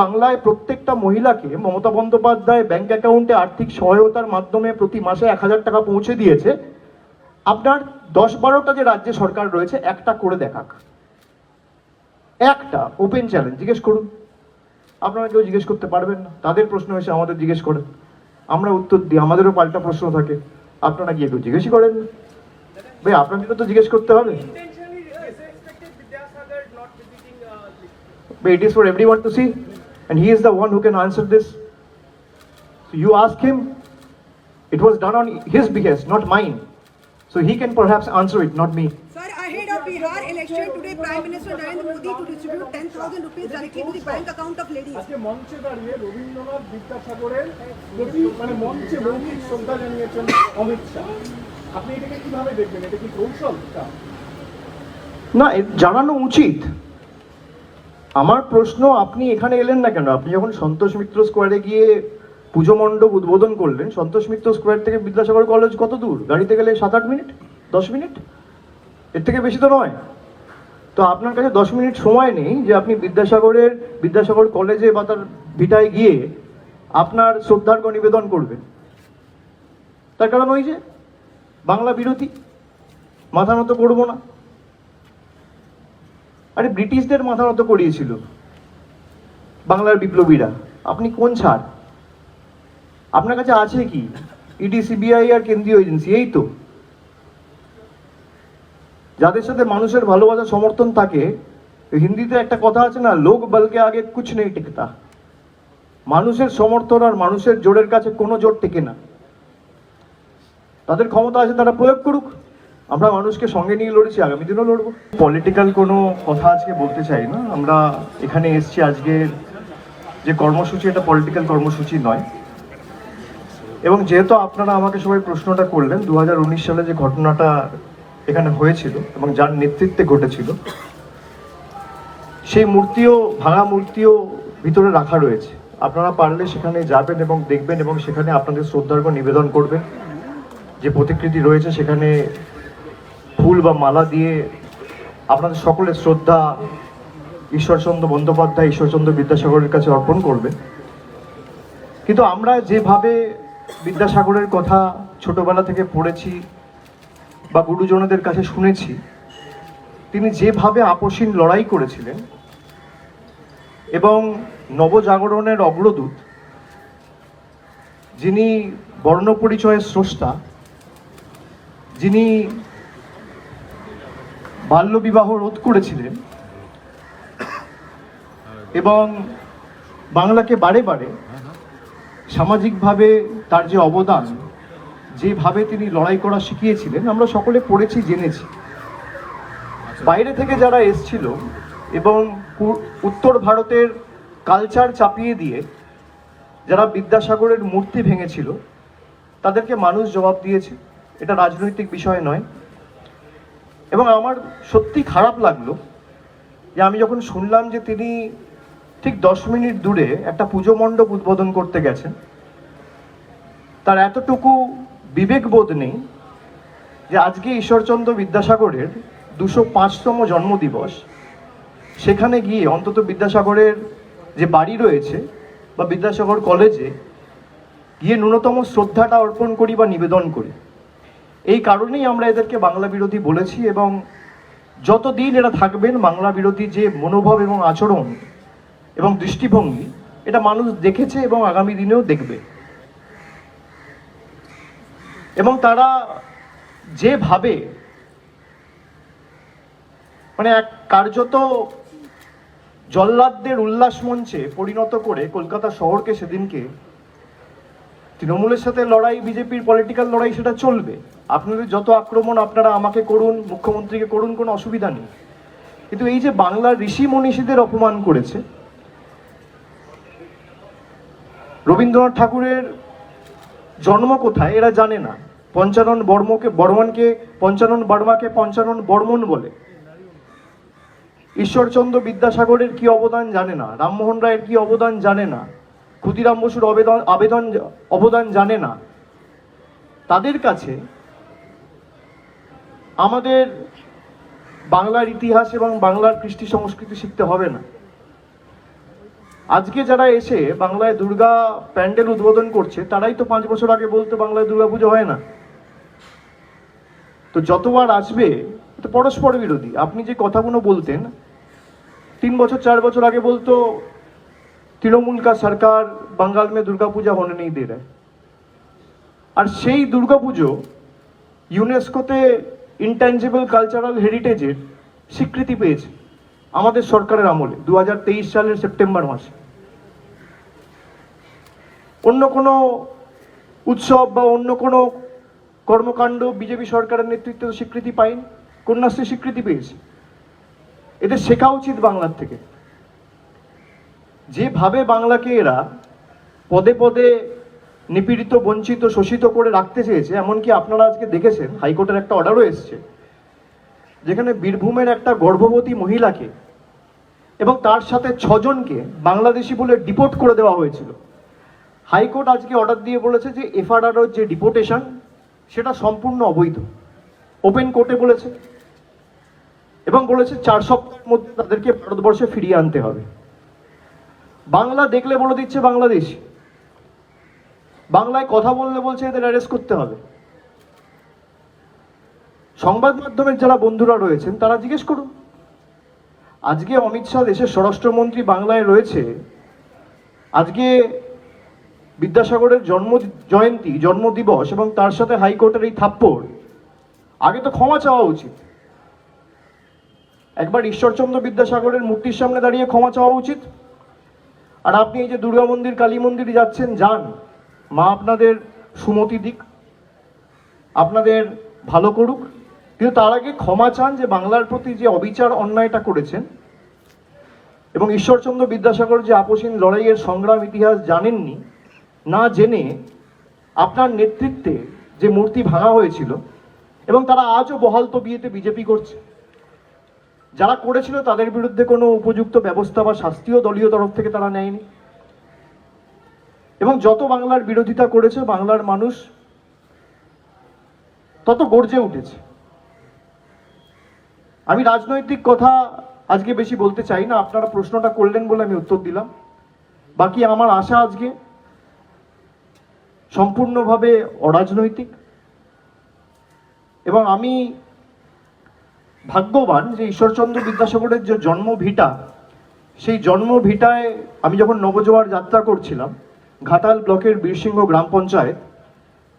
বাংলায় প্রত্যেকটা মহিলাকে মমতা বন্দ্যোপাধ্যায় ব্যাংক অ্যাকাউন্টে আর্থিক সহায়তার মাধ্যমে প্রতি মাসে এক হাজার টাকা পৌঁছে দিয়েছে। আপনার দশ বারোটা যে রাজ্যে সরকার রয়েছে একটা করে দেখাক। একটা ওপেন চ্যালেঞ্জ জিজ্ঞেস করুন। আপনারা কেউ জিজ্ঞেস করতে পারবেন না। তাদের প্রশ্ন এসে আমাদের জিজ্ঞেস করেন। আমরা উত্তর দিই আমাদেরও পাল্টা প্রশ্ন থাকে। আপনারা গিয়ে কেউ জিজ্ঞেসই করেন। ভাই আপনাদেরও তো জিজ্ঞেস করতে হবে। Intentionally uh, is expected Vidyasagar not visiting uh, the But it is for everyone to see, and he is the one who can answer this. So you ask him, it was done on his behest, not mine. So he can perhaps answer it, not me. Sir, ahead of Bihar election today, Prime Minister Narendra Modi to distribute 10,000 rupees directly to the bank account of ladies. আজকে মঞ্চে দাঁড়িয়ে রবীন্দ্রনাথ বিদ্যাসাগরের প্রতি মানে মঞ্চে মৌখিক শ্রদ্ধা জানিয়েছেন অমিত শাহ আপনি এটাকে কিভাবে দেখবেন এটা কি কৌশল এটা? না এ জানানো উচিত আমার প্রশ্ন, আপনি এখানে এলেন না কেন? আপনি যখন সন্তোষ মিত্র স্কোয়ারে গিয়ে পুজো মণ্ডপ উদ্বোধন করলেন, সন্তোষ মিত্র স্কোয়ার থেকে বিদ্যাসাগর কলেজ কত দূর? গাড়িতে গেলে সাত, আট মিনিট? দশ মিনিট? এর থেকে বেশি তো নয়। তো আপনার কাছে দশ মিনিট সময় নেই যে আপনি বিদ্যাসাগরের, বিদ্যাসাগর কলেজে বা তার ভিটায় গিয়ে আপনার শ্রদ্ধার্ঘ নিবেদন করবেন। তার কারণ ওই যে, বাংলা বিরোধী। মাথা মতো করব না। আরে ব্রিটিশদের মাথা মতো করিয়েছিল। বাংলার বিপ্লবীরা। আপনি কোন ছাড়? আপনার কাছে আছে কি? ইডি সিবিআই আর কেন্দ্রীয় এজেন্সি, এই তো। যাদের সাথে মানুষের ভালোবাসা, সমর্থন থাকে, হিন্দিতে একটা কথা আছে না, লোক বলকে আগে কুছ নেই টিকতা। মানুষের সমর্থন আর মানুষের জোরের কাছে কোনো জোর টেকে না। তাদের ক্ষমতা আছে, তারা প্রয়োগ করুক। আমরা মানুষকে সঙ্গে নিয়ে লড়েছি, আগামী দিনও লড়বো। পলিটিক্যাল কোনো কথা আজকে বলতে চাই না। আমরা এখানে এসছি আজকের যে কর্মসূচি, এটা পলিটিক্যাল কর্মসূচি নয়। এবং যেহেতু আপনারা আমাকে সবাই প্রশ্নটা করলেন দু হাজার উনিশ সালে যে ঘটনাটা এখানে হয়েছিল এবং যার নেতৃত্বে ঘটেছিল, সেই মূর্তিও, ভাঙা মূর্তিও ভিতরে রাখা রয়েছে। আপনারা পারলে সেখানে যাবেন এবং দেখবেন এবং সেখানে আপনাদের শ্রদ্ধার্ঘ নিবেদন করবেন। যে প্রতিকৃতি রয়েছে সেখানে ফুল বা মালা দিয়ে আপনাদের সকলের শ্রদ্ধা ঈশ্বরচন্দ্র বন্দ্যোপাধ্যায়, ঈশ্বরচন্দ্র বিদ্যাসাগরের কাছে অর্পণ করবে। কিন্তু আমরা যেভাবে বিদ্যাসাগরের কথা ছোটবেলা থেকে পড়েছি বা গুরুজনদের কাছে শুনেছি, তিনি যেভাবে আপসীন লড়াই করেছিলেন এবং নবজাগরণের অগ্রদূত, যিনি বর্ণপরিচয়ের স্রষ্টা, যিনি বাল্যবিবাহ রোধ করেছিলেন এবং বাংলাকে বারে বারে সামাজিকভাবে তার যে অবদান, যেভাবে তিনি লড়াই করা শিখিয়েছিলেন, আমরা সকলে পড়েছি, জেনেছি। বাইরে থেকে যারা এসছিল এবং উত্তর ভারতের কালচার চাপিয়ে দিয়ে যারা বিদ্যাসাগরের মূর্তি ভেঙেছিল, তাদেরকে মানুষ জবাব দিয়েছে। এটা রাজনৈতিক বিষয় নয়। এবং আমার সত্যি খারাপ লাগল যে আমি যখন শুনলাম যে তিনি ঠিক দশ মিনিট দূরে একটা পুজো মণ্ডপ উদ্বোধন করতে গেছেন, তার এতটুকু বিবেকবোধ নেই যে আজকে ঈশ্বরচন্দ্র বিদ্যাসাগরের দুশো পাঁচতম জন্মদিবস, সেখানে গিয়ে অন্তত বিদ্যাসাগরের যে বাড়ি রয়েছে বা বিদ্যাসাগর কলেজে গিয়ে ন্যূনতম শ্রদ্ধাটা অর্পণ করি বা নিবেদন করি। এই কারণেই আমরা এদেরকে বাংলা বিরোধী বলেছি এবং যতদিন এরা থাকবেন বাংলা বিরোধী যে মনোভাব এবং আচরণ এবং দৃষ্টিভঙ্গি, এটা মানুষ দেখেছে এবং আগামী দিনেও দেখবে। এবং তারা যেভাবে মানে এক কার্যত জল্লাদদের উল্লাস মঞ্চে পরিণত করে কলকাতা শহরকে সেদিনকে তৃণমূলের সাথে লড়াই, বিজেপির পলিটিক্যাল লড়াই সেটা চলবে। আপনাদের যত আক্রমণ আপনারা আমাকে করুন, মুখ্যমন্ত্রীকে করুন, কোনো অসুবিধা নেই। কিন্তু এই যে বাংলার ঋষি মনীষীদের অপমান করেছে, রবীন্দ্রনাথ ঠাকুরের জন্ম কোথায় এরা জানে না। পঞ্চানন বর্মকে, বর্মনকে, পঞ্চানন বর্মাকে পঞ্চানন বর্মন বলে। ঈশ্বরচন্দ্র বিদ্যাসাগরের কি অবদান জানে না, রামমোহন রায়ের কি অবদান জানে না, ক্ষুদিরাম বসুর আবেদন আবেদন অবদান জানে না। তাদের কাছে আমাদের বাংলার ইতিহাস এবং বাংলার কৃষ্টি সংস্কৃতি শিখতে হবে না। আজকে যারা এসে বাংলায় দুর্গা প্যান্ডেল উদ্বোধন করছে, তারাই তো পাঁচ বছর আগে বলতো বাংলায় দুর্গাপুজো হয় না। তো যতবার আসবে তো পরস্পর বিরোধী। আপনি যে কথাগুলো বলতেন, তিন বছর, চার বছর আগে বলতো, তৃণমূল কা সরকার, বাঙ্গাল মে দুর্গা পূজা হনে নেই দে আর সেই দুর্গাপুজো ইউনেস্কোতে ইনট্যাঞ্জিবল কালচারাল হেরিটেজের স্বীকৃতি পেয়েছে আমাদের সরকারের আমলে দু হাজার তেইশ সালের সেপ্টেম্বর মাসে। অন্য কোনো উৎসব বা অন্য কোনো কর্মকাণ্ড বিজেপি সরকারের নেতৃত্বে স্বীকৃতি পায়নি, কন্যাশ্রী স্বীকৃতি পেয়েছে। এদের শেখা উচিত বাংলার থেকে। যেভাবে বাংলাকে এরা পদে পদে নিপীড়িত, বঞ্চিত, শোষিত করে রাখতে চেয়েছে, এমনকি আপনারা আজকে দেখেছেন, হাইকোর্টের একটা অর্ডারও এসছে, যেখানে বীরভূমের একটা গর্ভবতী মহিলাকে এবং তার সাথে ছজনকে বাংলাদেশি বলে ডিপোর্ট করে দেওয়া হয়েছিল। হাইকোর্ট আজকে অর্ডার দিয়ে বলেছে যে এফআরআর যে ডিপোর্টেশন সেটা সম্পূর্ণ অবৈধ। ওপেন কোর্টে বলেছে এবং বলেছে চার সপ্তাহের মধ্যে তাদেরকে ভারতবর্ষে ফিরিয়ে আনতে হবে। বাংলা দেখলে বলে দিচ্ছে বাংলাদেশ বাংলায় কথা বললে বলছে, এদের অ্যারেস্ট করতে হবে। সংবাদ মাধ্যমের যারা বন্ধুরা রয়েছেন, তারা জিজ্ঞেস করুন। আজকে অমিত শাহ দেশের স্বরাষ্ট্রমন্ত্রী বাংলায় রয়েছে। আজকে বিদ্যাসাগরের জন্ম জয়ন্তী, জন্মদিবস এবং তার সাথে হাইকোর্টের এই থাপ্পড়। আগে তো ক্ষমা চাওয়া উচিত। একবার ঈশ্বরচন্দ্র বিদ্যাসাগরের মূর্তির সামনে দাঁড়িয়ে ক্ষমা চাওয়া উচিত। আর আপনি এই যে দুর্গা মন্দির, কালী মন্দির যাচ্ছেন, যান। মা আপনাদের সুমতি দিক, আপনাদের ভালো করুক। কিন্তু তার আগে ক্ষমা চান যে বাংলার প্রতি যে অবিচার অন্যায়টা করেছেন এবং ঈশ্বরচন্দ্র বিদ্যাসাগর যে আপসীন লড়াইয়ের সংগ্রাম ইতিহাস জানেননি, না জেনে আপনার নেতৃত্বে যে মূর্তি ভাঙা হয়েছিল এবং তারা আজও বহাল তো বিয়েতে বিজেপি করছে, যারা করেছিল তাদের বিরুদ্ধে কোনো উপযুক্ত ব্যবস্থা বা শাস্তিও দলীয় তরফ থেকে তারা নেয়নি। এবং যত বাংলার বিরোধিতা করেছে, বাংলার মানুষ তত গর্জে উঠেছে। আমি রাজনৈতিক কথা আজকে বেশি বলতে চাই না, আপনারা প্রশ্নটা করলেন বলে আমি উত্তর দিলাম। বাকি আমার আশা আজকে সম্পূর্ণভাবে অরাজনৈতিক। এবং আমি ভাগ্যবান যে ঈশ্বরচন্দ্র বিদ্যাসাগরের যে জন্মভিটা সেই জন্মভিটায় আমি যখন নবজোয়ার যাত্রা করছিলাম ঘাটাল ব্লকের বীরসিংহ গ্রাম পঞ্চায়েত।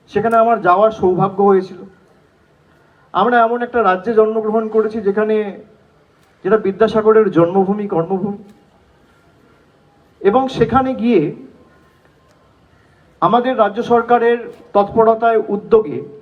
সেখানে আমার যাওয়ার সৌভাগ্য হয়েছিল। আমরা এমন একটা রাজ্যে জন্মগ্রহণ করেছি যেখানে যেটা বিদ্যাসাগরের জন্মভূমি, কর্মভূমি। এবং সেখানে গিয়ে আমাদের রাজ্য সরকারের তৎপরতায় উদ্যোগে